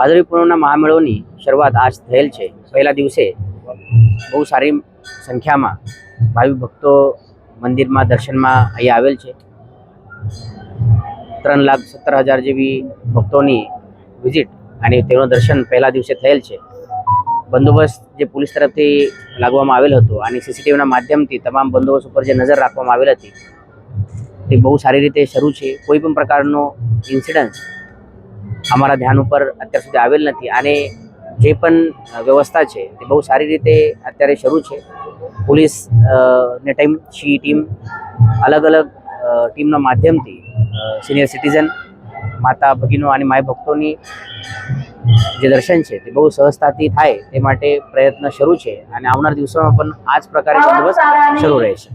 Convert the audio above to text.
ભાદરવી પૂનમના મહામેળોની શરૂઆત આજ થયેલ છે. પહેલા દિવસે બહુ સારી સંખ્યામાં ભાવિ ભક્તો મંદિરમાં, દર્શનમાં અહીંયા આવેલ છે. ત્રણ લાખ સત્તર હજાર જેવી ભક્તોની વિઝિટ અને તેનું દર્શન પહેલા દિવસે થયેલ છે. બંદોબસ્ત જે પોલીસ તરફથી લાગવામાં આવેલ હતો અને સીસીટીવીના માધ્યમથી તમામ બંદોબસ્ત ઉપર જે નજર રાખવામાં આવેલ હતી, તે બહુ સારી રીતે શરૂ છે. કોઈ પણ પ્રકારનો ઇન્સિડન્સ અમારા ધ્યાન ઉપર અત્યાર સુધી આવેલ નથી. અને જે પણ વ્યવસ્થા છે તે બહુ સારી રીતે અત્યારે શરૂ છે. પોલીસ ને ટાઈમ સી ટીમ, અલગ અલગ ટીમના માધ્યમથી સિનિયર સિટીઝન, માતા ભગીનો અને માય ભક્તોની જે દર્શન છે, તે બહુ સહજતાથી થાય, તે માટે પ્રયત્ન શરૂ છે. અને આવનાર દિવસોમાં પણ આ જ પ્રકારે બંદોબસ્ત શરૂ રહેશે.